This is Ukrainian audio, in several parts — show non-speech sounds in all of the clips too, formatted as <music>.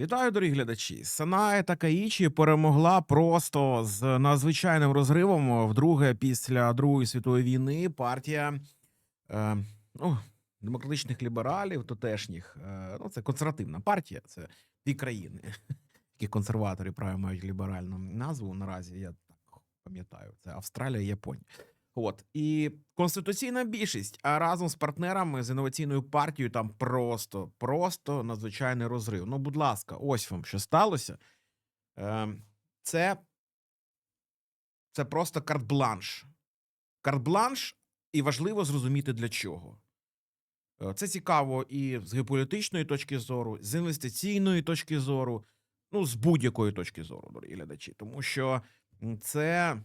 Вітаю, дорогі глядачі. Санае Такаїчі перемогла просто з надзвичайним розривом вдруге після Другої світової війни. Партія е, ну, демократичних лібералів, тутешніх. Е, ну, це консервативна партія, це дві країни, <laughs> які консерватори право мають ліберальну назву наразі. Я так пам'ятаю. Це Австралія і Японія. От і конституційна більшість, а разом з партнерами з інноваційною партією там просто, просто надзвичайний розрив. Ну, будь ласка, ось вам що сталося. Е, це, це просто карт-бланш. Карт-бланш, і важливо зрозуміти для чого. Е, Це цікаво і з геополітичної точки зору, з інвестиційної точки зору, ну, з будь-якої точки зору, дорогі глядачі. Тому що це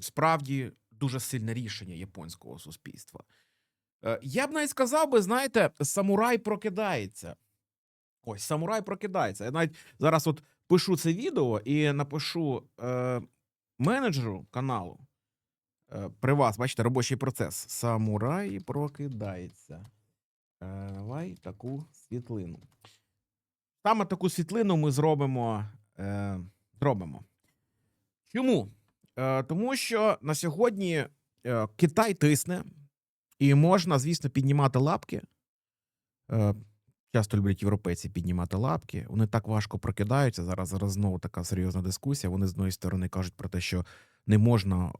справді дуже сильне рішення японського суспільства. Е, Я б навіть сказав би, знаєте, самурай прокидається. Ось, самурай прокидається. Я навіть зараз от пишу це відео і напишу е, менеджеру каналу. Е, при вас, бачите, робочий процес. Самурай прокидається. Е, давай таку світлину. Саме таку світлину ми зробимо. Е, зробимо. Чому? Е, тому що на сьогодні е, Китай тисне, і можна, звісно, піднімати лапки. Е, часто люблять європейці піднімати лапки. Вони так важко прокидаються. Зараз, зараз знову така серйозна дискусія. Вони з одної сторони кажуть про те, що не можна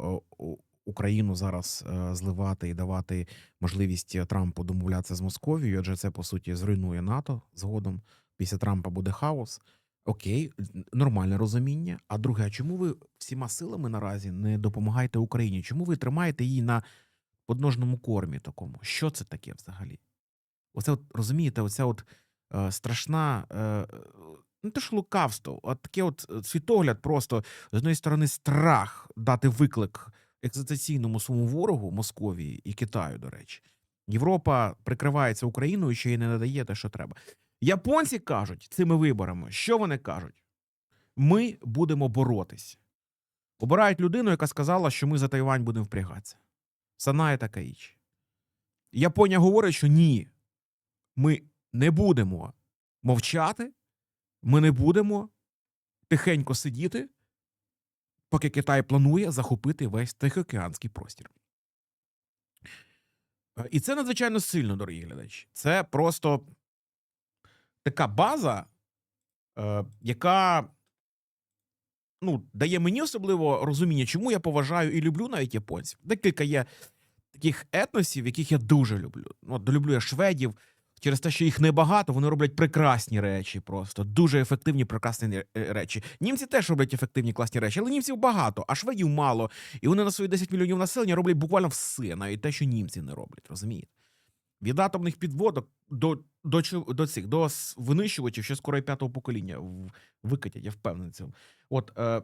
Україну зараз зливати і давати можливість Трампу домовлятися з Московією, адже це по суті зруйнує НАТО згодом. Після Трампа буде хаос. Окей, нормальне розуміння. А друге, а чому ви всіма силами наразі не допомагаєте Україні? Чому ви тримаєте її на подножному кормі такому? Що це таке взагалі? Оце от розумієте, оця от е, страшна, е, не те ж лукавство, а таке от е, світогляд, просто з однієї сторони страх дати виклик екзистенційному своєму ворогу Московії і Китаю, до речі. Європа прикривається Україною, що їй не надає те, що треба. Японці кажуть цими виборами, що вони кажуть? Ми будемо боротись. Обирають людину, яка сказала, що ми за Тайвань будемо впрягатися. Санає Такаїчі. Японія говорить, що ні, ми не будемо мовчати, ми не будемо тихенько сидіти, поки Китай планує захопити весь Тихоокеанський простір. Е, І це надзвичайно сильно, дорогі глядачі. Це просто така база, е, яка ну, дає мені особливо розуміння, чому я поважаю і люблю навіть японців. Декілька є таких етносів, яких я дуже люблю. Ну, От, люблю я шведів. Через те, що їх небагато, вони роблять прекрасні речі, просто дуже ефективні, прекрасні е, речі. Німці теж роблять ефективні класні речі, але німців багато, а шведів мало. І вони на свої 10 мільйонів населення роблять буквально все, навіть те, що німці не роблять, розумієте? Від атомних підводок до, до, до цих до винищувачів, що скоро п'ятого покоління викатять, я впевнений цьому. От, е,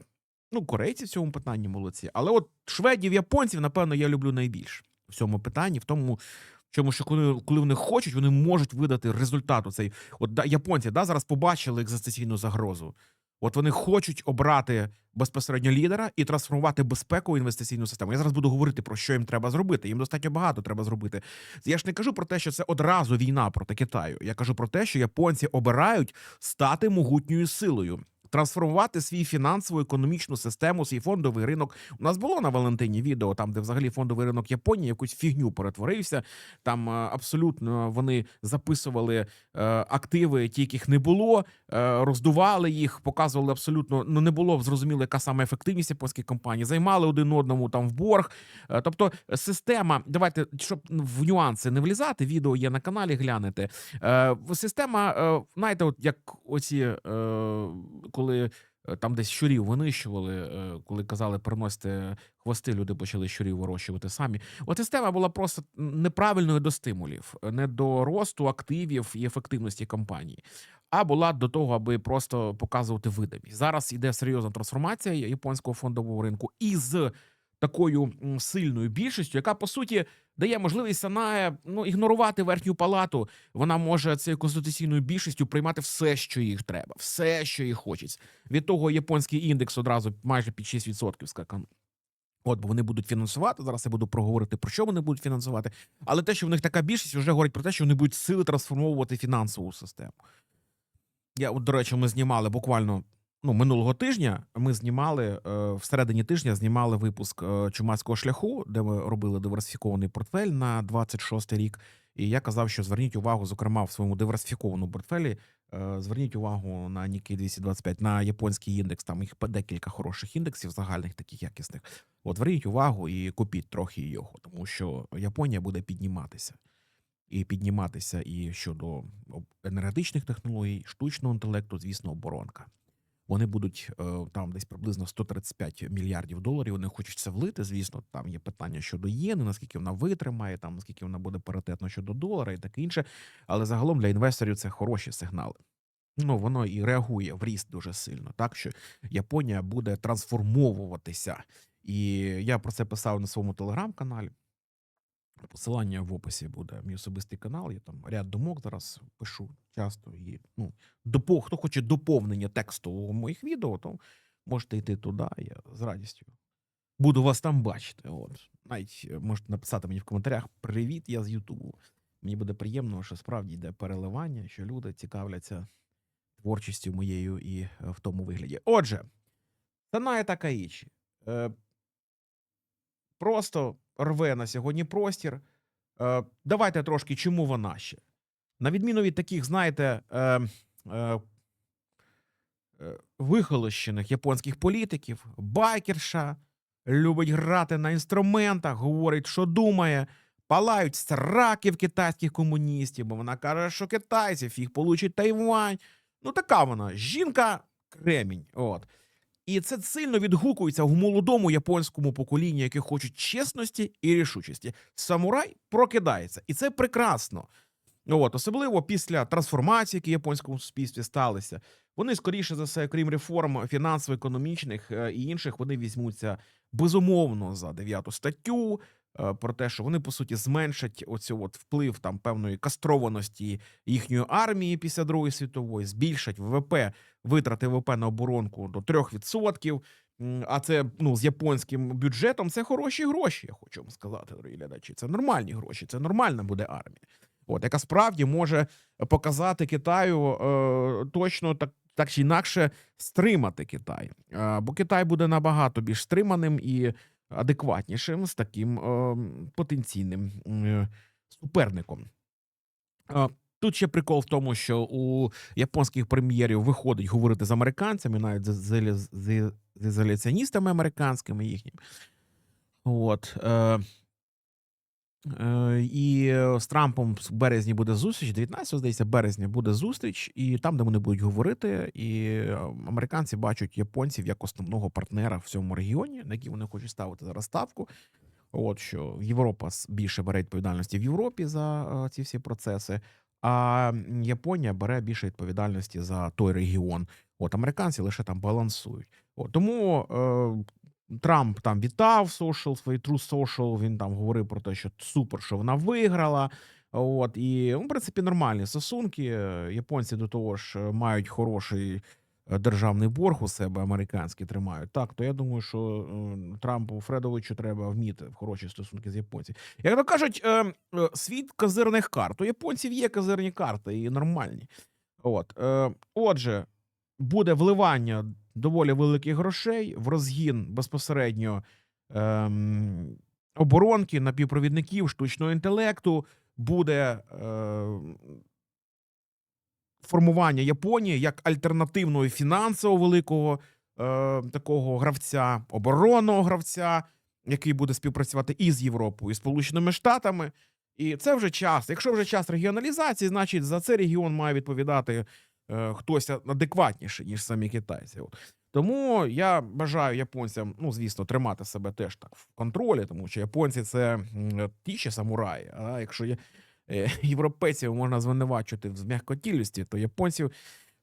ну, корейці в цьому питанні молодці. Але от шведів, японців, напевно, я люблю найбільше в цьому питанні, в тому, чому, що коли, коли вони хочуть, вони можуть видати результат. Оцей. От да, японці да, зараз побачили екзистенційну загрозу. От вони хочуть обрати безпосередньо лідера і трансформувати безпекову інвестиційну систему. Я зараз буду говорити про що їм треба зробити. Їм достатньо багато треба зробити. Я ж не кажу про те, що це одразу війна проти Китаю. Я кажу про те, що японці обирають стати могутньою силою. Трансформувати свій фінансово-економічну систему, свій фондовий ринок. У нас було на Валентині відео, там де взагалі фондовий ринок Японії якусь фігню перетворився. Там е, абсолютно вони записували е, активи, ті, яких не було, е, роздували їх, показували абсолютно. Ну не було зрозуміло, яка саме ефективність японських компаній. Займали один одному там в борг. Тобто система, давайте щоб в нюанси не влізати. Відео є на каналі, глянете. Система, знаєте, от як оці, коли е, там десь щурів винищували, е, коли казали приносити хвости, люди почали щурів вирощувати самі. От система була просто неправильною до стимулів, не до росту активів і ефективності компанії. А була до того, аби просто показувати видимість. Зараз іде серйозна трансформація японського фондового ринку із такою сильною більшістю, яка по суті дає можливість Санае ну, ігнорувати верхню палату. Вона може цією конституційною більшістю приймати все, що їх треба, все, що їх хочеться. Від того японський індекс одразу майже під 6% скакан. От, бо вони будуть фінансувати. Зараз я буду проговорити, про що вони будуть фінансувати. Але те, що в них така більшість, вже говорить про те, що вони будуть сили трансформовувати фінансову систему. Я, от, до речі, ми знімали буквально ну, минулого тижня. Ми знімали е, всередині тижня знімали випуск е, чумацького шляху, де ми робили диверсифікований портфель на 26 рік. І я казав, що зверніть увагу, зокрема, в своєму диверсифікованому портфелі. е, Зверніть увагу на Nikkei 225, на японський індекс. Там їх декілька хороших індексів, загальних таких якісних. От зверніть увагу і купіть трохи його, тому що Японія буде підніматися. І підніматися і щодо енергетичних технологій, штучного інтелекту, звісно, оборонка. Вони будуть е, там десь приблизно 135 мільярдів доларів. Вони хочуть це влити. Звісно, там є питання щодо єни, наскільки вона витримає, там наскільки вона буде паритетно щодо долара і таке інше. Але загалом для інвесторів це хороші сигнали. Ну воно і реагує в ріст дуже сильно. Так що Японія буде трансформовуватися. І я про це писав на своєму телеграм-каналі. Посилання в описі буде мій особистий канал. Я там ряд думок зараз пишу часто. І ну, допо, хто хоче доповнення тексту моїх відео, то можете йти туди. Я з радістю буду вас там бачити. От навіть е, можете написати мені в коментарях: Привіт, я з Ютубу. Мені буде приємно, що справді йде переливання, що люди цікавляться творчістю моєю і е, в тому вигляді. Отже, Саная Такаїчі. Е, просто рве на сьогодні простір. Е, давайте трошки, чому вона ще? На відміну від таких, знаєте, е, е, вихолощених японських політиків, байкерша любить грати на інструментах, говорить, що думає, палають сраки в китайських комуністів, бо вона каже, що китайці фіг получить Тайвань. Ну, така вона жінка кремінь. От. І це сильно відгукується в молодому японському поколінні, яке хочуть чесності і рішучості. Самурай прокидається, і це прекрасно. От, особливо після трансформації, які в японському суспільстві сталися. Вони, скоріше за все, крім реформ фінансово-економічних е, і інших, вони візьмуться безумовно за дев'яту статтю. Е, Про те, що вони по суті зменшать оцю от вплив там певної кастрованості їхньої армії після Другої світової, збільшать ВВП, витрати ВВП на оборонку до 3%. А це ну з японським бюджетом це хороші гроші. Я хочу вам сказати, дорогі глядачі. Це нормальні гроші, це нормальна буде армія. От яка справді може показати Китаю е, точно так, так чи інакше стримати Китай. Е, бо Китай буде набагато більш стриманим і адекватнішим з таким е, потенційним е, суперником. Е, Тут ще прикол в тому, що у японських прем'єрів виходить говорити з американцями, навіть з, ізоляціоністами американськими їхніми. От. Е, Е, І з Трампом в березні буде зустріч, 19 здається, березня буде зустріч, і там, де вони будуть говорити, і е, американці бачать японців як основного партнера в цьому регіоні, на який вони хочуть ставити зараз ставку. От що Європа більше бере відповідальності в Європі за е, ці всі процеси, а Японія бере більше відповідальності за той регіон. От американці лише там балансують. От тому е, Трамп там вітав social, свої True Social, Він там говорив про те, що супер, що вона виграла. От і ну, в принципі нормальні стосунки. Японці до того ж е, мають хороший е, державний борг у себе, американський тримають. Так, то я думаю, що Трампу Фредовичу треба вміти в хороші стосунки з японцями. Як то кажуть, е, е, світ козирних карт. У японців є козирні карти і нормальні. От, отже, буде вливання доволі великих грошей в розгін безпосередньо ем, оборонки, напівпровідників, штучного інтелекту. Буде е, формування Японії як альтернативного фінансово великого е, такого гравця, оборонного гравця, який буде співпрацювати і з Європою, і Сполученими Штатами. І це вже час. Якщо вже час регіоналізації, значить за цей регіон має відповідати хтось адекватніший, ніж самі китайці. От. Тому я бажаю японцям, ну звісно, тримати себе теж так в контролі, тому що японці це ті ще самураї. А якщо є, е, <laughs> європейців можна звинувачувати в м'якотілості, то японців е,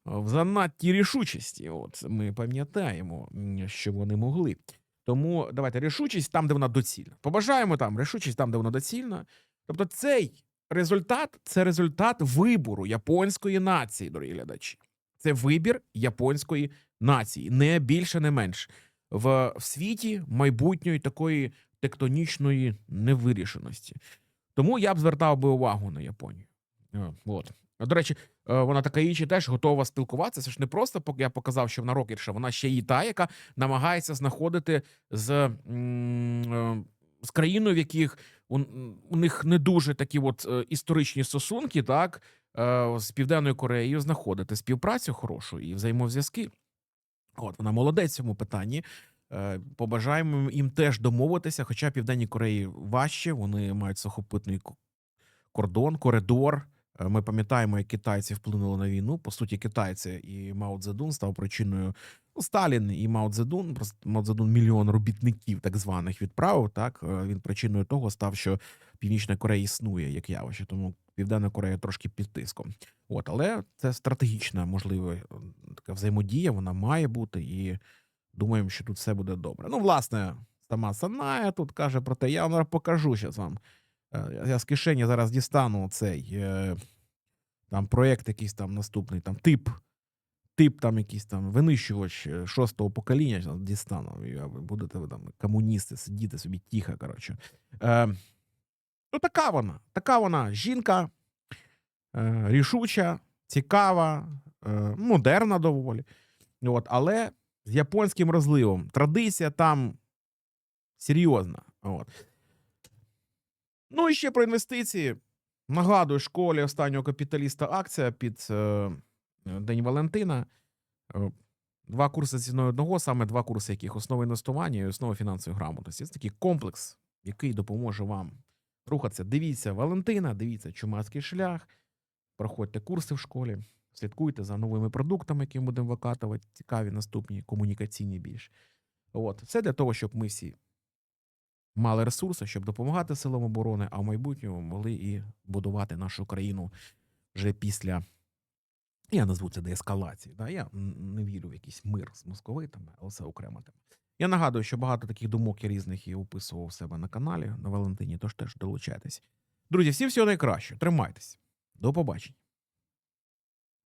в занадтій рішучості. От ми пам'ятаємо, що вони могли. Тому давайте рішучість там, де вона доцільна. Побажаємо там рішучість там, де вона доцільна. Тобто, цей результат це результат вибору японської нації, дорогі глядачі. Це вибір японської нації, не більше, не менше. В, в світі майбутньої такої тектонічної невирішеності. Тому я б звертав би увагу на Японію. Е, От. До речі, Е, Вона така ічі теж готова спілкуватися. Це ж не просто пок- я показав, що вона рокерша, вона ще і та, яка намагається знаходити з, е, з країною, в яких у, у них не дуже такі от е, історичні стосунки, так е, з Південною Кореєю знаходити співпрацю хорошу і взаємозв'язки. От вона молодець в цьому питанні. Е, Побажаємо їм теж домовитися. Хоча Південній Кореї важче, вони мають сухопутний кордон, коридор. Е, Ми пам'ятаємо, як китайці вплинули на війну. По суті, китайці і Мао Цзедун став причиною. Ну, Сталін і Мао Цзедун, Мао Цзедун мільйон робітників так званих відправив. Так е, він причиною того став, що Північна Корея існує як явище, тому Південна Корея трошки під тиском. От, але це стратегічна можлива е, така взаємодія, вона має бути, і думаємо, що тут все буде добре. Ну, власне, сама Саная тут каже про те, я вам покажу зараз вам. Е, Я з кишені зараз дістану цей е, там проєкт якийсь там наступний, там тип, тип там якийсь там винищувач е, шостого покоління дістану. Будете ви там комуністи сидіти собі тихо, коротше. Ну, така вона, така вона жінка, рішуча, цікава, модерна доволі. От, але з японським розливом. Традиція там серйозна. От. Ну і ще про інвестиції. Нагадую, школі останнього капіталіста акція під е, День Валентина. Е, Два курси ціною одного, саме два курси, яких основа інвестування і основа фінансової грамотності. Це такий комплекс, який допоможе вам рухатися. Дивіться Валентина, дивіться чумацький шлях, проходьте курси в школі, слідкуйте за новими продуктами, які ми будемо викатувати. Цікаві наступні комунікаційні більш. От, все для того, щоб ми всі мали ресурси, щоб допомагати силам оборони, а в майбутньому могли і будувати нашу країну вже після. Я назву це деескалації. Да? Я не вірю в якийсь мир з московитами, але це окрема тема. Я нагадую, що багато таких думок і різних я описував у себе на каналі на Валентині, тож теж долучайтесь. Друзі, всім всього найкращого. Тримайтесь. До побачення.